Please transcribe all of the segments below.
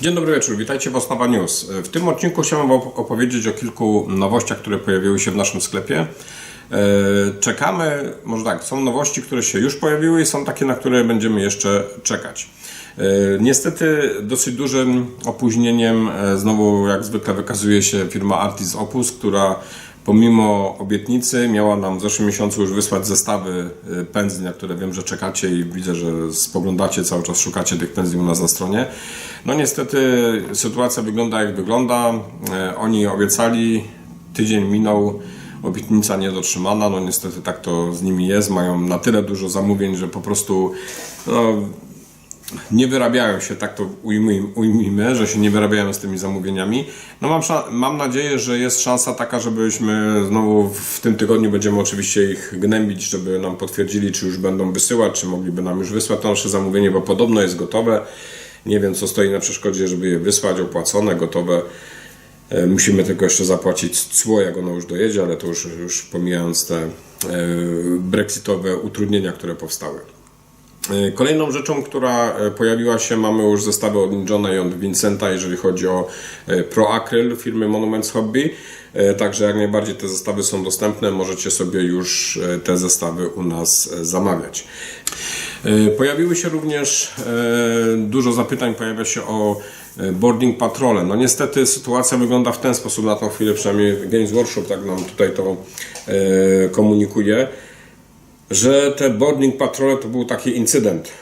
Dzień dobry wieczór, witajcie w Osnowa News. W tym odcinku chciałem Wam opowiedzieć o kilku nowościach, które pojawiły się w naszym sklepie. E, Czekamy, może tak, są nowości, które się już pojawiły i są takie, na które będziemy jeszcze czekać. E, Niestety dosyć dużym opóźnieniem e, znowu jak zwykle wykazuje się firma Artis Opus, która pomimo obietnicy miała nam w zeszłym miesiącu już wysłać zestawy y, pędzli, na które wiem, że czekacie i widzę, że spoglądacie cały czas, szukacie tych pędzli u nas na stronie. No niestety sytuacja wygląda jak wygląda. E, Oni obiecali, tydzień minął, obietnica nie dotrzymana, no niestety tak to z nimi jest. Mają na tyle dużo zamówień, że po prostu no, nie wyrabiają się, tak to ujmijmy, że się nie wyrabiają z tymi zamówieniami. No mam, mam nadzieję, że jest szansa taka, żebyśmy znowu w tym tygodniu będziemy oczywiście ich gnębić, żeby nam potwierdzili, czy już będą wysyłać, czy mogliby nam już wysłać to nasze zamówienie, bo podobno jest gotowe. Nie wiem, co stoi na przeszkodzie, żeby je wysłać, opłacone, gotowe. E, Musimy tylko jeszcze zapłacić cło, jak ono już dojedzie, ale to już, już pomijając te e, brexitowe utrudnienia, które powstały. E, Kolejną rzeczą, która e, pojawiła się, mamy już zestawy od Johna i od Vincenta, jeżeli chodzi o e, ProAcryl firmy Monuments Hobby. Także jak najbardziej te zestawy są dostępne, możecie sobie już te zestawy u nas zamawiać. Pojawiły się również dużo zapytań, pojawia się o boarding patrole. No niestety sytuacja wygląda w ten sposób na tą chwilę, przynajmniej Games Workshop tak nam tutaj to komunikuje że te boarding patrole to był taki incydent e,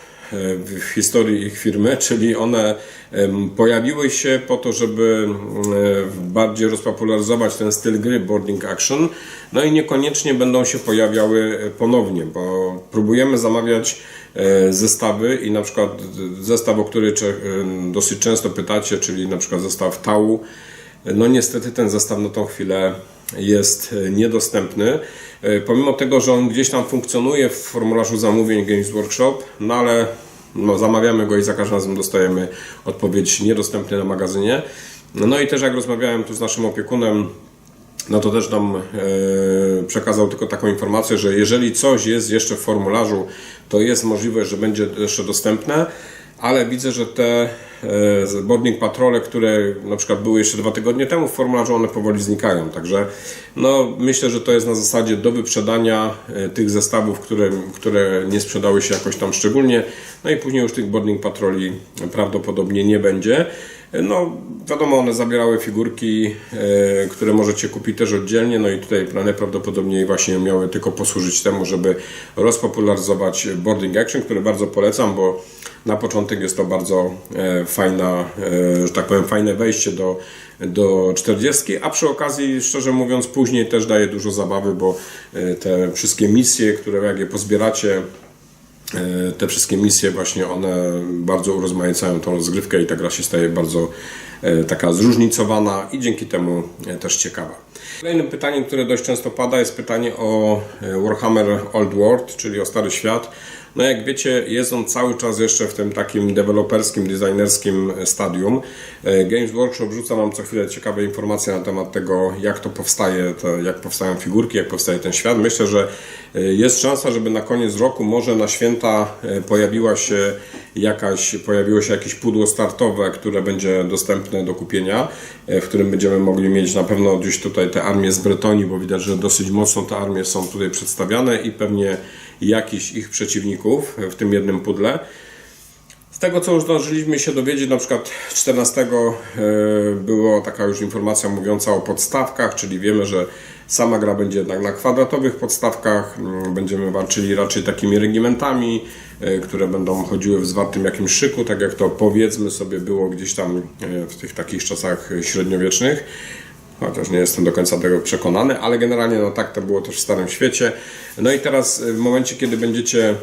w historii ich firmy, czyli one pojawiły się po to, żeby e, bardziej rozpopularyzować ten styl gry boarding action, no i niekoniecznie będą się pojawiały e, ponownie, bo próbujemy zamawiać zestawy i na przykład zestaw, o który dosyć często pytacie, czyli na przykład zestaw Tau, no niestety ten zestaw na tą chwilę jest e, niedostępny. E, Pomimo tego, że on gdzieś tam funkcjonuje w formularzu zamówień Games Workshop, no ale no, zamawiamy go i za każdym razem dostajemy odpowiedź niedostępny na magazynie. No i też jak rozmawiałem tu z naszym opiekunem, no to też nam e, przekazał tylko taką informację, że jeżeli coś jest jeszcze w formularzu, to jest możliwe, że będzie jeszcze dostępne, ale widzę, że te boarding patrole, które na przykład były jeszcze dwa tygodnie temu w formularzu, one powoli znikają. Także no, myślę, że to jest na zasadzie do wyprzedania e, tych zestawów, które, które nie sprzedały się jakoś tam szczególnie. No i później już tych boarding patroli prawdopodobnie nie będzie. No, wiadomo, one zabierały figurki, e, które możecie kupić też oddzielnie, no i tutaj najprawdopodobniej właśnie miały tylko posłużyć temu, żeby rozpopularyzować boarding action, który bardzo polecam, bo na początek jest to bardzo e, fajna, e, że tak powiem, fajne wejście do, do 40, a przy okazji, szczerze mówiąc, później też daje dużo zabawy, bo e, te wszystkie misje, które jak je pozbieracie, E, te wszystkie misje właśnie one bardzo urozmaicają tą rozgrywkę i ta gra się staje bardzo taka zróżnicowana i dzięki temu też ciekawa. Kolejnym pytaniem, które dość często pada jest pytanie o Warhammer Old World, czyli o Stary Świat. No jak wiecie, jest on cały czas jeszcze w tym takim deweloperskim, designerskim stadium. E, Games Workshop rzuca nam co chwilę ciekawe informacje na temat tego, jak to powstaje, to, jak powstają figurki, jak powstaje ten świat. Myślę, że e, jest szansa, żeby na koniec roku, może na święta e, pojawiła się jakaś, pojawiło się jakieś pudło startowe, które będzie dostępne do kupienia, w którym będziemy mogli mieć na pewno gdzieś tutaj te armie z Bretonii, bo widać, że dosyć mocno te armie są tutaj przedstawiane i pewnie jakiś ich przeciwników w tym jednym pudle. Z tego, co już zdążyliśmy się dowiedzieć, na przykład 14 e, była taka już informacja mówiąca o podstawkach, czyli wiemy, że sama gra będzie jednak na kwadratowych podstawkach. Mm, Będziemy walczyli raczej takimi regimentami, e, które będą chodziły w zwartym jakimś szyku, tak jak to powiedzmy sobie było gdzieś tam e, w tych takich czasach średniowiecznych. Chociaż nie jestem do końca tego przekonany, ale generalnie no tak to było też w Starym Świecie. No i teraz w momencie, kiedy będziecie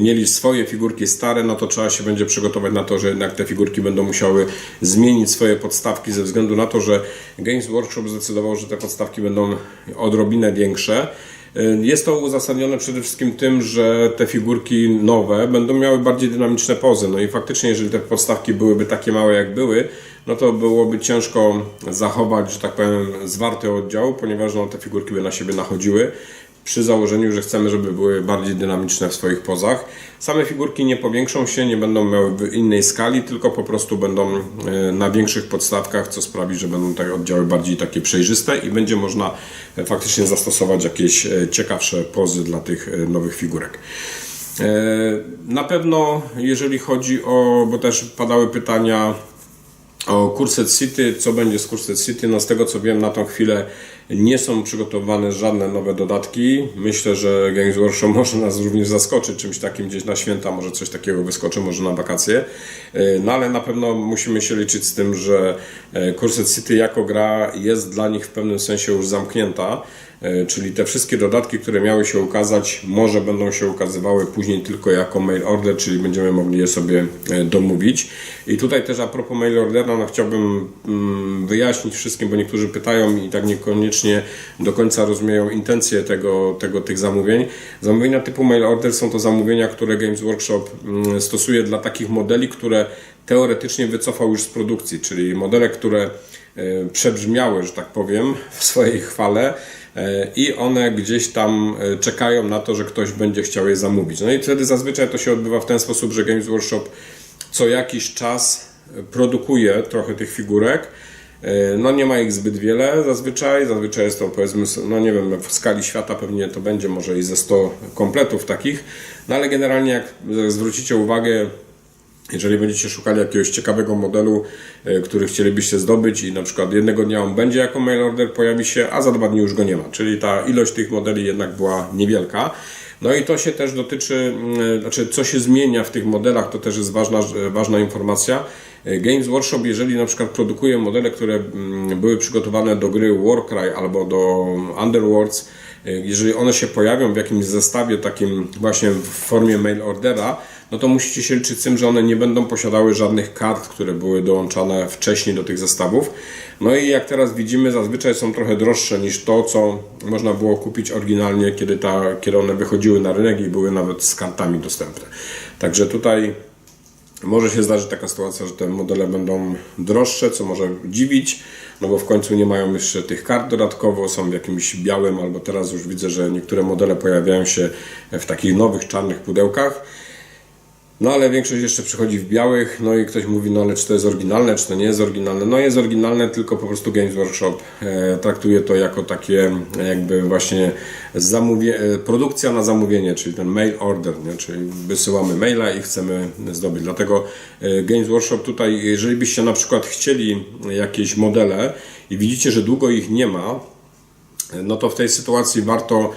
mieli swoje figurki stare, no to trzeba się będzie przygotować na to, że jednak te figurki będą musiały zmienić swoje podstawki ze względu na to, że Games Workshop zdecydował, że te podstawki będą odrobinę większe. E, Jest to uzasadnione przede wszystkim tym, że te figurki nowe będą miały bardziej dynamiczne pozy. No i faktycznie, jeżeli te podstawki byłyby takie małe jak były, no to byłoby ciężko zachować, że tak powiem, zwarty oddział, ponieważ no, te figurki by na siebie nachodziły. Przy założeniu, że chcemy, żeby były bardziej dynamiczne w swoich pozach. Same figurki nie powiększą się, nie będą miały innej skali, tylko po prostu będą e, na większych podstawkach, co sprawi, że będą te oddziały bardziej takie przejrzyste i będzie można e, faktycznie zastosować jakieś e, ciekawsze pozy dla tych nowych figurek. Na pewno, jeżeli chodzi o, bo też padały pytania o Cursed City, co będzie z Cursed City? No z tego co wiem, na tą chwilę nie są przygotowane żadne nowe dodatki. Myślę, że Games Workshop może nas również zaskoczyć czymś takim gdzieś na święta, może coś takiego wyskoczy, może na wakacje. E, No ale na pewno musimy się liczyć z tym, że e, Cursed City jako gra jest dla nich w pewnym sensie już zamknięta. E, Czyli te wszystkie dodatki, które miały się ukazać, może będą się ukazywały później tylko jako mail order, czyli będziemy mogli je sobie e, domówić. I tutaj też a propos mail ordera, no chciałbym mm, wyjaśnić wszystkim, bo niektórzy pytają i tak niekoniecznie do końca rozumieją intencje tego, tego, tych zamówień. Zamówienia typu mail order są to zamówienia, które Games Workshop mm, stosuje dla takich modeli, które teoretycznie wycofał już z produkcji, czyli modele, które e, przebrzmiały, że tak powiem, w swojej chwale i one gdzieś tam e, czekają na to, że ktoś będzie chciał je zamówić. No i wtedy zazwyczaj to się odbywa w ten sposób, że Games Workshop co jakiś czas e, produkuje trochę tych figurek. E, No nie ma ich zbyt wiele zazwyczaj, zazwyczaj jest to powiedzmy, no nie wiem, w skali świata pewnie to będzie może i ze 100 kompletów takich, no ale generalnie jak zwrócicie uwagę, jeżeli będziecie szukali jakiegoś ciekawego modelu, e, który chcielibyście zdobyć i na przykład jednego dnia on będzie jako mail order, pojawi się, a za dwa dni już go nie ma. Czyli ta ilość tych modeli jednak była niewielka. No i to się też dotyczy, mm, znaczy co się zmienia w tych modelach, to też jest ważna, ważna informacja. E, Games Workshop, jeżeli na przykład produkuje modele, które mm, były przygotowane do gry Warcry albo do Underworlds, e, jeżeli one się pojawią w jakimś zestawie takim właśnie w formie mail ordera, no to musicie się liczyć z tym, że one nie będą posiadały żadnych kart, które były dołączane wcześniej do tych zestawów. No i jak teraz widzimy, zazwyczaj są trochę droższe niż to, co można było kupić oryginalnie, kiedy, ta, kiedy one wychodziły na rynek i były nawet z kartami dostępne. Także tutaj może się zdarzyć taka sytuacja, że te modele będą droższe, co może dziwić, no bo w końcu nie mają jeszcze tych kart dodatkowo, są w jakimś białym, albo teraz już widzę, że niektóre modele pojawiają się w takich nowych czarnych pudełkach. No ale większość jeszcze przychodzi w białych, no i ktoś mówi, no ale czy to jest oryginalne, czy to nie jest oryginalne. No jest oryginalne, tylko po prostu Games Workshop e, traktuje to jako takie e, jakby właśnie zamówie, e, produkcja na zamówienie, czyli ten mail order, nie? czyli wysyłamy maila i chcemy zdobyć. Dlatego e, Games Workshop tutaj, jeżeli byście na przykład chcieli jakieś modele i widzicie, że długo ich nie ma, no to w tej sytuacji warto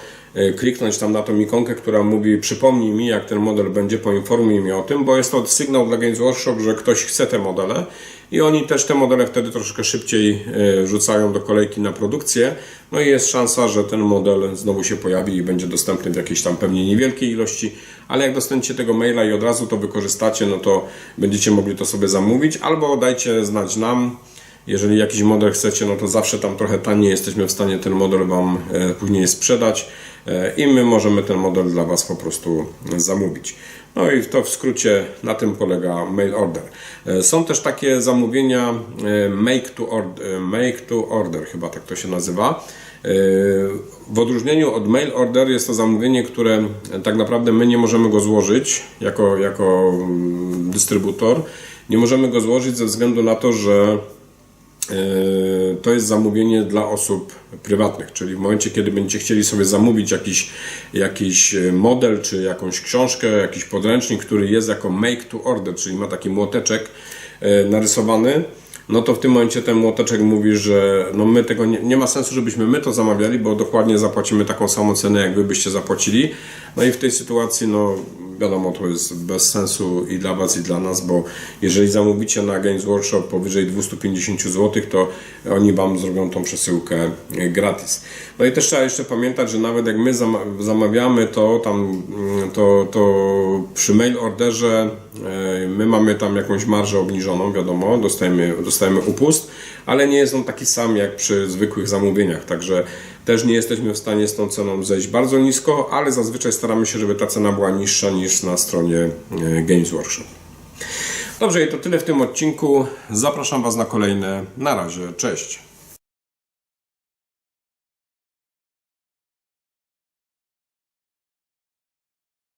kliknąć tam na tą ikonkę, która mówi przypomnij mi jak ten model będzie, poinformuj mnie o tym, bo jest to sygnał dla Games Workshop, że ktoś chce te modele i oni też te modele wtedy troszkę szybciej e, wrzucają do kolejki na produkcję, no i jest szansa, że ten model znowu się pojawi i będzie dostępny w jakiejś tam pewnie niewielkiej ilości, ale jak dostaniecie tego maila i od razu to wykorzystacie, no to będziecie mogli to sobie zamówić, albo dajcie znać nam, jeżeli jakiś model chcecie, no to zawsze tam trochę taniej jesteśmy w stanie ten model Wam e, później sprzedać. e, i my możemy ten model dla Was po prostu zamówić. No i to w skrócie na tym polega mail order. E, Są też takie zamówienia e, make to order, make to order chyba tak to się nazywa. E, W odróżnieniu od mail order jest to zamówienie, które tak naprawdę my nie możemy go złożyć jako, jako mm, dystrybutor. Nie możemy go złożyć ze względu na to, że E, to jest zamówienie dla osób prywatnych, czyli w momencie, kiedy będziecie chcieli sobie zamówić jakiś, jakiś model, czy jakąś książkę, jakiś podręcznik, który jest jako make to order, czyli ma taki młoteczek e, narysowany, no to w tym momencie ten młoteczek mówi, że no my tego nie, nie ma sensu, żebyśmy my to zamawiali, bo dokładnie zapłacimy taką samą cenę, jak wy byście zapłacili. No i w tej sytuacji, no wiadomo, to jest bez sensu i dla Was, i dla nas, bo jeżeli zamówicie na Games Workshop powyżej 250 zł, to oni Wam zrobią tą przesyłkę e, gratis. No i też trzeba jeszcze pamiętać, że nawet jak my zama- zamawiamy to, tam, mm, to, to przy mail orderze e, my mamy tam jakąś marżę obniżoną, wiadomo, dostajemy, dostajemy upust, ale nie jest on taki sam jak przy zwykłych zamówieniach, także też nie jesteśmy w stanie z tą ceną zejść bardzo nisko, ale zazwyczaj staramy się, żeby ta cena była niższa niż na stronie e, Games Workshop. Dobrze, i to tyle w tym odcinku. Zapraszam Was na kolejne. Na razie, cześć.